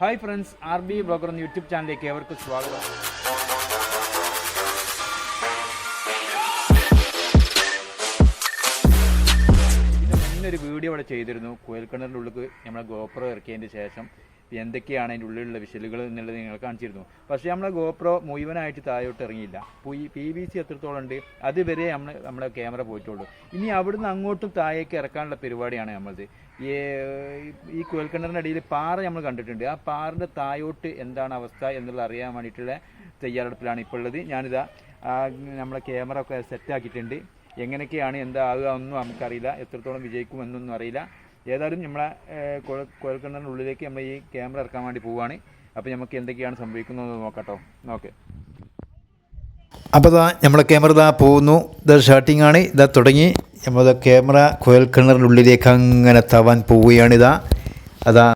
Hi friends R B blogger എന്ന YouTube ചാനലിലേക്ക് ഏവർക്കും സ്വാഗതം. ഇതിന് മുന്നൊരു വീഡിയോ ഇവിടെ ചെയ്തിരുന്നു. കുയൽക്കിണറിന്റെ ഉള്ളിൽ നമ്മൾ ഗോപ്രോ ഇറക്കിയതിന്റെ ശേഷം എന്തൊക്കെയാണ് അതിന്റെ ഉള്ളിലുള്ള വിഷലുകൾ എന്നുള്ളത് നിങ്ങൾ കാണിച്ചിരുന്നു. പക്ഷേ നമ്മളെ ഗോപ്രോ മുഴുവനായിട്ട് താഴോട്ട് ഇറങ്ങിയില്ല. പി വി സി എത്രത്തോളം ഉണ്ട് അതുവരെ നമ്മൾ നമ്മളെ ക്യാമറ പോയിട്ടുള്ളൂ. ഇനി അവിടുന്ന് അങ്ങോട്ടും താഴേക്ക് ഇറക്കാനുള്ള പരിപാടിയാണ് നമ്മളത്. ഈ ഈ കുയൽക്കിണറിന്റെ അടിയിൽ പാറ നമ്മൾ കണ്ടിട്ടുണ്ട്. ആ പാറിന്റെ താഴോട്ട് എന്താണ് അവസ്ഥ എന്നുള്ളത് അറിയാൻ വേണ്ടിയിട്ടുള്ള തയ്യാറെടുപ്പിലാണ് ഇപ്പോൾ ഉള്ളത്. ഞാനിതാ നമ്മളെ ക്യാമറ ഒക്കെ സെറ്റാക്കിയിട്ടുണ്ട് എങ്ങനെയൊക്കെയാണ് എന്താകുക ഒന്നും നമുക്കറിയില്ല. എത്രത്തോളം വിജയിക്കും എന്നൊന്നും അറിയില്ല. ഏതായാലും നമ്മളെ കുഴൽക്കിണറിന്റെ ഉള്ളിലേക്ക് നമ്മൾ ഈ ക്യാമറ ഇറക്കാൻ വേണ്ടി പോവുകയാണ് അപ്പോൾ നമുക്ക് എന്തൊക്കെയാണ് സംഭവിക്കുന്നത് നോക്കട്ടോ ഓക്കെ അപ്പോൾ ഇതാ നമ്മളെ ക്യാമറ ഇതാ പോകുന്നു. ഇത് ഷാർട്ടിംഗ് ആണ്. ഇതാ തുടങ്ങി. നമ്മളെ ക്യാമറ കുഴൽക്കിണറിന്റെ ഉള്ളിലേക്ക് അങ്ങനെ തവാൻ പോവുകയാണ് ഇതാ. അതാ.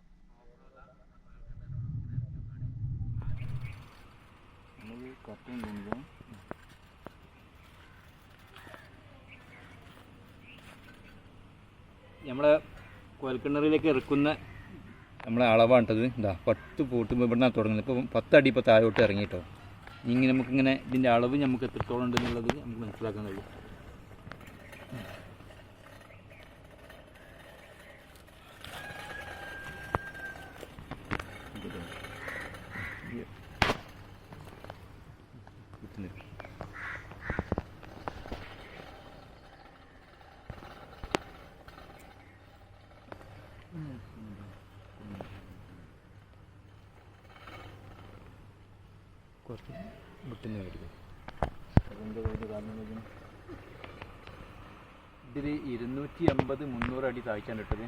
നമ്മളെ കുഴൽക്കിണറിലേക്ക് ഇറക്കുന്ന നമ്മളെ അളവാണിട്ടത് എന്താ പത്ത് പോട്ട് ഇവിടെ നിന്നാണ് തുടങ്ങുന്നത്. ഇപ്പോൾ പത്തടി ഇപ്പോൾ താഴോട്ട് ഇറങ്ങി ഇറങ്ങിയിട്ടോ ഇങ്ങനെ നമുക്കിങ്ങനെ ഇതിന്റെ അളവ് നമുക്ക് എത്രത്തോളം ഉണ്ടെന്നുള്ളത് നമുക്ക് മനസ്സിലാക്കാൻ കഴിയും. കുറച്ച് വിട്ടുന്ന വരും ഇതിൽ ഇരുന്നൂറ്റി അമ്പത് മുന്നൂറ് അടി താഴ്ചയാണ് ഇട്ടത്.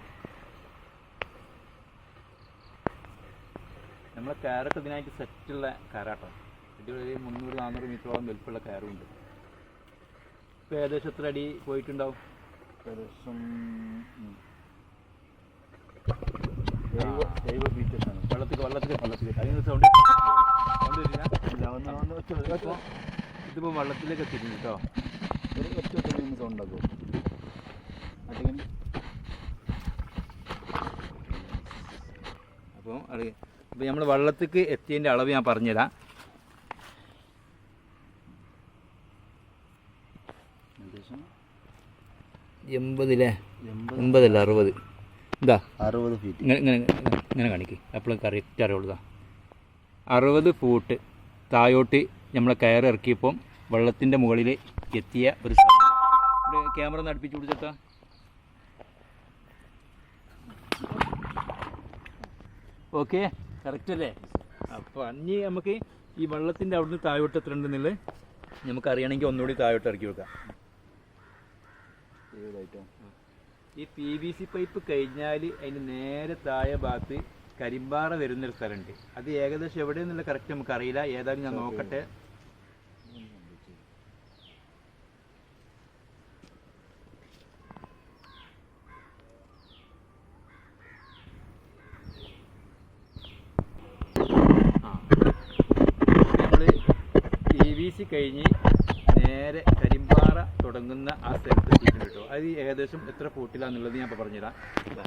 നമ്മളെ കയറൊക്കെ ഇതിനായിട്ട് സെറ്റുള്ള കയറാട്ടോ. ഇതിൽ മുന്നൂറ് നാനൂറ് മീറ്ററോളം വലുപ്പമുള്ള കയറുണ്ട് ഇപ്പോൾ ഏകദേശം എത്ര അടി പോയിട്ടുണ്ടാവും? ഏകദേശം വെള്ളത്തിൽ വെള്ളത്തിൽ വെള്ളത്തിൽ അതിന് സൗണ്ട് സൗണ്ട് ഇതിപ്പോൾ വെള്ളത്തിലേക്ക് എത്തിക്കുന്നു കേട്ടോ സൗണ്ട് ഉണ്ടാക്കും അല്ലെങ്കിൽ അപ്പോൾ അത് ഇപ്പോൾ നമ്മൾ വെള്ളത്തേക്ക് എത്തിയതിന്റെ അളവ് ഞാൻ പറഞ്ഞുതരാം. എൺപതില്ലേ എൺപതിലെ? എൺപത്. എൺപതല്ല അറുപത്. എന്താ അറുപത് ഫീറ്റ് ഇങ്ങനെ ഇങ്ങനെ ഇങ്ങനെ കാണിക്ക്. അപ്പോൾ കറക്റ്റ് അറിയുള്ളതാ അറുപത് ഫൂട്ട് താഴോട്ട് നമ്മൾ കയർ ഇറക്കിയപ്പം വെള്ളത്തിന്റെ മുകളിൽ എത്തിയ ഒരു. ഇവിടെ ക്യാമറ അടുപ്പിച്ച് പിടിച്ചെത്താ. ഓക്കെ കറക്റ്റ് അല്ലേ? അപ്പോൾ അന്നി നമുക്ക് ഈ വെള്ളത്തിന്റെ അവിടുന്ന് താഴോട്ട് എത്ര ഉണ്ടെന്നുള്ളത് നമുക്ക് അറിയണമെങ്കിൽ ഒന്നുകൂടി താഴോട്ട് ഇറക്കി വെക്കാം. ഈ പി വി സി പൈപ്പ് കഴിഞ്ഞാൽ അതിന് നേരെ താഴെ ഭാഗത്ത് കരിമ്പാറ വരുന്നൊരു സ്ഥലമുണ്ട്. അത് ഏകദേശം എവിടെയെന്നുള്ള കറക്റ്റ് നമുക്ക് അറിയില്ല ഏതായാലും ഞാൻ നോക്കട്ടെ. കഴിഞ്ഞ് നേരെ കരിമ്പാറ തുടങ്ങുന്ന ആ സ്ഥലത്ത് എത്തിയിട്ടുണ്ട് കേട്ടോ. അത് ഏകദേശം എത്ര ഫൂട്ടിലാന്നുള്ളത് ഞാൻ ഇപ്പോൾ പറഞ്ഞുതരാം ഇതാ.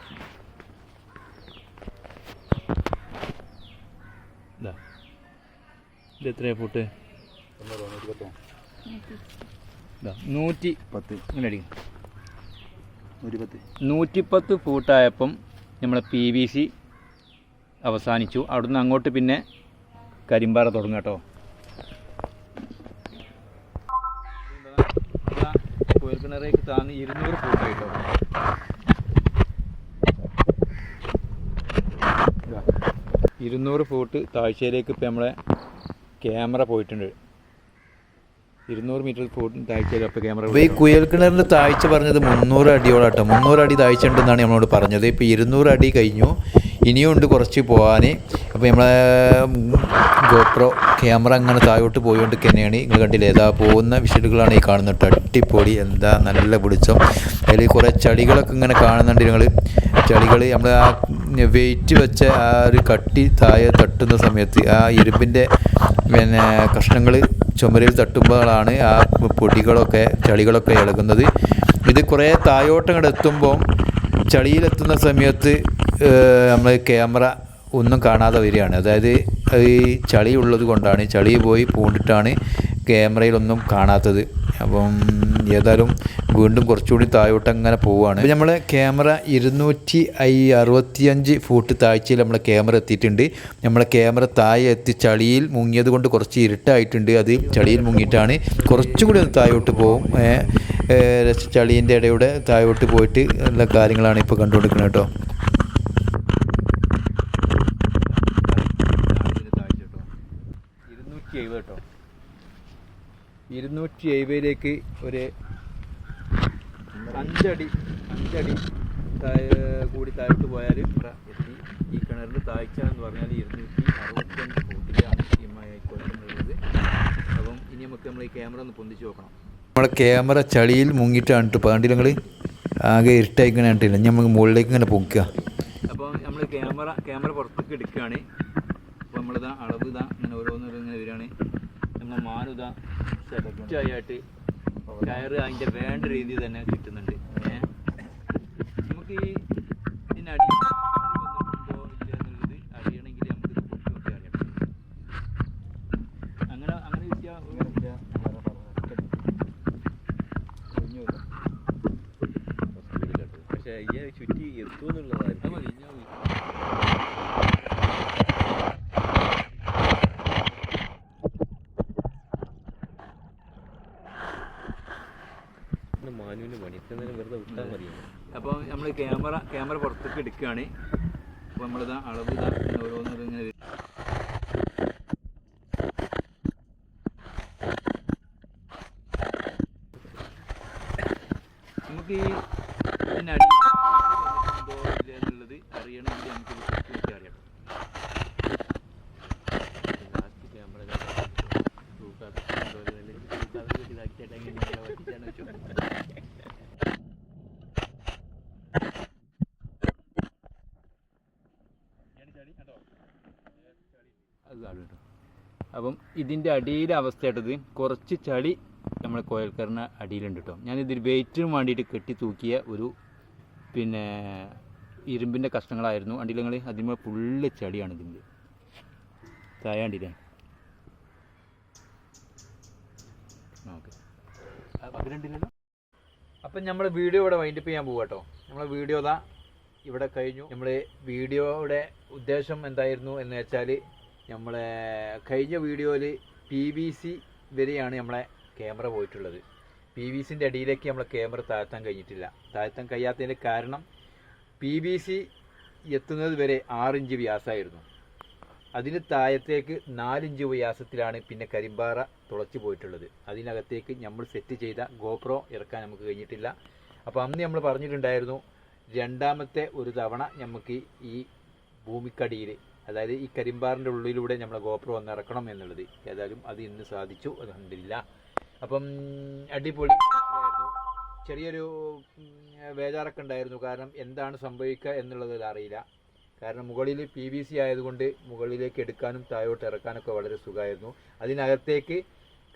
ഇതാ. ഇത് എത്രയാ ഫുട്ട് നൂറ്റി പത്ത്. ഇങ്ങനെ അടിക്കും. നൂറ്റി പത്ത് നൂറ്റിപ്പത്ത് ഫൂട്ടായപ്പം നമ്മളെ പി വി സി അവസാനിച്ചു. അവിടുന്ന് അങ്ങോട്ട് പിന്നെ കരിമ്പാറ തുടങ്ങും കേട്ടോ. കുയൽക്കിണറേക്ക് താന്ന് ഇരുന്നൂറ് ഫൂട്ട് കേട്ടോ. ഇരുന്നൂറ് ഫൂട്ട് താഴ്ചയിലേക്ക് ഇപ്പം നമ്മളെ ക്യാമറ പോയിട്ടുണ്ട്. ഇരുന്നൂറ് മീറ്റർ താഴ്ചയിൽ അപ്പോൾ ക്യാമറ ഈ കുയൽക്കിണറിന്റെ താഴ്ച പറഞ്ഞത് മുന്നൂറ് അടിയോളാട്ടോ മുന്നൂറ് അടി താഴ്ച ഉണ്ടെന്നാണ് നമ്മളോട് പറഞ്ഞത്. ഇപ്പോൾ ഇരുന്നൂറ് അടി കഴിഞ്ഞു. ഇനിയും ഉണ്ട് കുറച്ച് പോകാൻ അപ്പോൾ നമ്മളെ ഗോപ്രോ ക്യാമറ അങ്ങനെ താഴോട്ട് പോയോണ്ട് തന്നെയാണ്. നിങ്ങൾ കണ്ടില്ലേ ഏതാ പോകുന്ന വിഷലുകളാണ് ഈ കാണുന്നത്. കേട്ടോ. അടിപൊളി എന്താ നല്ല പിടിച്ചം. അതിൽ കുറേ ചളികളൊക്കെ ഇങ്ങനെ കാണുന്നുണ്ട് നിങ്ങൾ ചളികൾ നമ്മൾ ആ വെയിറ്റ് വെച്ച ആ ഒരു കട്ടി താഴെ തട്ടുന്ന സമയത്ത് ആ ഇരുമ്പിന്റെ പിന്നെ കഷ്ണങ്ങൾ ചുമരിൽ തട്ടുമ്പോഴാണ് ആ പൊടികളൊക്കെ ചളികളൊക്കെ ഇളകുന്നത്. ഇത് കുറേ താഴോട്ടങ്ങോട്ട് എത്തുമ്പോൾ ചളിയിലെത്തുന്ന സമയത്ത് നമ്മൾ ക്യാമറ ഒന്നും കാണാതെ വരികയാണ്. അതായത് ഈ ചളി ഉള്ളത് കൊണ്ടാണ് ചളി പോയി പൂണ്ടിട്ടാണ് ക്യാമറയിലൊന്നും കാണാത്തത്. അപ്പം ഏതായാലും വീണ്ടും കുറച്ചുകൂടി താഴോട്ട് അങ്ങനെ പോവുകയാണ് നമ്മൾ ക്യാമറ ഇരുന്നൂറ്റി ഐ അറുപത്തിയഞ്ച് ഫൂട്ട് താഴ്ചയിൽ നമ്മളെ ക്യാമറ എത്തിയിട്ടുണ്ട്. നമ്മളെ ക്യാമറ താഴെ എത്തി ചളിയിൽ മുങ്ങിയത് കൊണ്ട് കുറച്ച് ഇരുട്ടായിട്ടുണ്ട്. അത് ചളിയിൽ മുങ്ങിയിട്ടാണ്. കുറച്ചുകൂടി ഒന്ന് താഴോട്ട് പോകും ചളീന്റെ ഇടയുടെ താഴോട്ട് പോയിട്ട് ഉള്ള കാര്യങ്ങളാണ് ഇപ്പോൾ കണ്ടുകൊടുക്കുന്നത് കേട്ടോ ഇരുന്നൂറ്റി എഴുപത് കേട്ടോ ഇരുന്നൂറ്റി എഴുപതിലേക്ക് ഒരു അഞ്ചടി അഞ്ചടി താഴെ- കൂടി താഴോട്ട് പോയാൽ ഇവിടെ എത്തി. ഈ കിണറിന്റെ താഴ്ച എന്ന് പറഞ്ഞാൽ ഇരുന്നൂറ്റി അറുപത്തഞ്ച് ഫൂട്ടിലാണ് ഈ കൊല്ലുന്നത് അപ്പം ഇനി നമുക്ക് നമ്മൾ ഈ ക്യാമറ ഒന്ന് പൊന്തിച്ച് നോക്കണം. നമ്മളെ ക്യാമറ ചളിയിൽ മുങ്ങിയിട്ടാണ് പാണ്ടി നിങ്ങൾ ആകെ ഇരുട്ടായിക്കണേ കണ്ടില്ല? ഇനി നമുക്ക് മുകളിലേക്ക് ഇങ്ങനെ പൊക്കുക. അപ്പോൾ നമ്മൾ ക്യാമറ ക്യാമറ പുറത്തേക്ക് എടുക്കുകയാണ്. അപ്പോൾ നമ്മളിതാ അളവ് ഇതാ ഇങ്ങനെ ഓരോന്നോരോ ഇങ്ങനെ വരികയാണ്. നമ്മൾ മാനുത സെറ്റായിട്ട് കയറ് അതിന്റെ വേണ്ട രീതിയിൽ തന്നെ കിട്ടുന്നുണ്ട്. നമുക്ക് ഈ ഇതിന് അടി വന്നിട്ടുണ്ടോ ഇല്ല എന്നുള്ളത് അറിയണമെങ്കിൽ നമുക്ക് പക്ഷേ ചുറ്റി എത്തുമെന്നുള്ളതായിരുന്നു നമ്മൾ ക്യാമറ ക്യാമറ പുറത്തേക്ക് എടുക്കുകയാണ്. അപ്പോൾ നമ്മളിതാ അളവ് ഇതാ ഓരോന്നും ഇങ്ങനെ. നമുക്ക് ഈ ഇതിനടി അറിയണമെങ്കിൽ നമുക്ക് നോക്കി കേട്ടോ അപ്പം ഇതിന്റെ അടിയിലെ അവസ്ഥയായിട്ടത് കുറച്ച് ചളി നമ്മൾ കോയൽക്കറിന് അടിയിലുണ്ട് കേട്ടോ. ഞാനിതിൽ വെയിറ്റിന് വേണ്ടിയിട്ട് കെട്ടി തൂക്കിയ ഒരു പിന്നെ ഇരുമ്പിന്റെ കഷ്ണങ്ങളായിരുന്നു. അടിയിലങ്ങൾ അതിന്മേൽ ഫുള്ള് ചളിയാണ് ഇതിന്റെ. തായാണ്ടില്ലേ അപ്പം നമ്മൾ വീഡിയോ ഇവിടെ വൈൻഡപ്പ് ചെയ്യാൻ പോവാ കേട്ടോ. നമ്മളെ വീഡിയോ ഇതാ ഇവിടെ കഴിഞ്ഞു. നമ്മൾ വീഡിയോയുടെ ഉദ്ദേശം എന്തായിരുന്നു എന്ന് വെച്ചാൽ നമ്മളെ കഴിഞ്ഞ വീഡിയോയിൽ പി വി സി വരെയാണ് നമ്മളെ ക്യാമറ പോയിട്ടുള്ളത്. പി വി സിന്റെ അടിയിലേക്ക് നമ്മളെ ക്യാമറ താഴ്ത്താൻ കഴിഞ്ഞിട്ടില്ല. താഴ്ത്താൻ കഴിയാത്തതിന്റെ കാരണം പി വി സി എത്തുന്നത് വരെ ആറിഞ്ച് വ്യാസമായിരുന്നു അതിന് താഴത്തേക്ക് നാലിഞ്ച് വ്യാസത്തിലാണ് പിന്നെ കരിമ്പാറ തുളച്ചു പോയിട്ടുള്ളത്. അതിനകത്തേക്ക് നമ്മൾ സെറ്റ് ചെയ്ത ഗോപ്രോ ഇറക്കാൻ നമുക്ക് കഴിഞ്ഞിട്ടില്ല. അപ്പോൾ അന്ന് നമ്മൾ പറഞ്ഞിട്ടുണ്ടായിരുന്നു രണ്ടാമത്തെ ഒരു തവണ നമുക്ക് ഈ ഭൂമിക്കടിയിൽ അതായത് ഈ കരിമ്പാറിന്റെ ഉള്ളിലൂടെ നമ്മളെ ഗോപ്ര ഒന്ന് ഇറക്കണം എന്നുള്ളത്. ഏതായാലും അത് ഇന്ന് സാധിച്ചു. അത് കണ്ടില്ല അപ്പം അടിപൊളി. ചെറിയൊരു ഉം, ഉണ്ടായിരുന്നു. കാരണം എന്താണ് സംഭവിക്കുക എന്നുള്ളത് അറിയില്ല. കാരണം മുകളിൽ പി വി സി ആയതുകൊണ്ട് മുകളിലേക്ക് എടുക്കാനും താഴോട്ട് ഇറക്കാനൊക്കെ വളരെ സുഖമായിരുന്നു. അതിനകത്തേക്ക്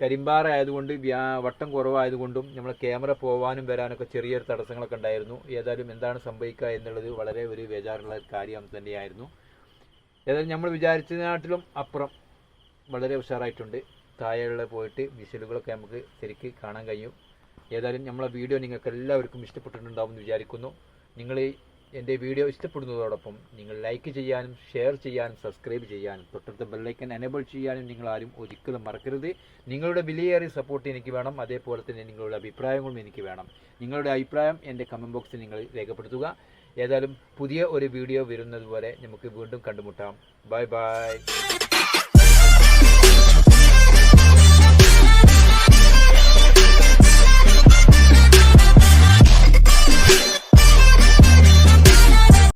കരിമ്പാറ ആയതുകൊണ്ട് വട്ടം കുറവായതുകൊണ്ടും നമ്മളെ ക്യാമറ പോവാനും വരാനൊക്കെ ചെറിയൊരു തടസ്സങ്ങളൊക്കെ ഉണ്ടായിരുന്നു. ഏതായാലും എന്താണ് സംഭവിക്കുക എന്നുള്ളത് വളരെ ഒരു വേജാറുള്ള കാര്യം തന്നെയായിരുന്നു. ഏതായാലും നമ്മൾ വിചാരിച്ചതിനാട്ടിലും അപ്പുറം വളരെ ഉഷാറായിട്ടുണ്ട്. താഴെയുള്ള പോയിട്ട് വിഷലുകളൊക്കെ നമുക്ക് ശരിക്ക് കാണാൻ കഴിയും. ഏതായാലും നമ്മളെ വീഡിയോ നിങ്ങൾക്ക് എല്ലാവർക്കും ഇഷ്ടപ്പെട്ടിട്ടുണ്ടാവും എന്ന് വിചാരിക്കുന്നു. നിങ്ങൾ എന്റെ വീഡിയോ ഇഷ്ടപ്പെടുന്നതോടൊപ്പം നിങ്ങൾ ലൈക്ക് ചെയ്യാനും ഷെയർ ചെയ്യാനും സബ്സ്ക്രൈബ് ചെയ്യാനും തൊട്ടടുത്ത ബെല്ലൈക്കൻ എനേബിൾ ചെയ്യാനും നിങ്ങൾ ആരും ഒരിക്കലും മറക്കരുത്. നിങ്ങളുടെ വിലയേറിയ സപ്പോർട്ട് എനിക്ക് വേണം. അതേപോലെ തന്നെ നിങ്ങളുടെ അഭിപ്രായങ്ങളും എനിക്ക് വേണം. നിങ്ങളുടെ അഭിപ്രായം എന്റെ കമന്റ് ബോക്സിൽ നിങ്ങൾ രേഖപ്പെടുത്തുക. ഏതായാലും പുതിയ ഒരു വീഡിയോ വരുന്നത് വരെ നമുക്ക് വീണ്ടും കണ്ടുമുട്ടാം. Bye bye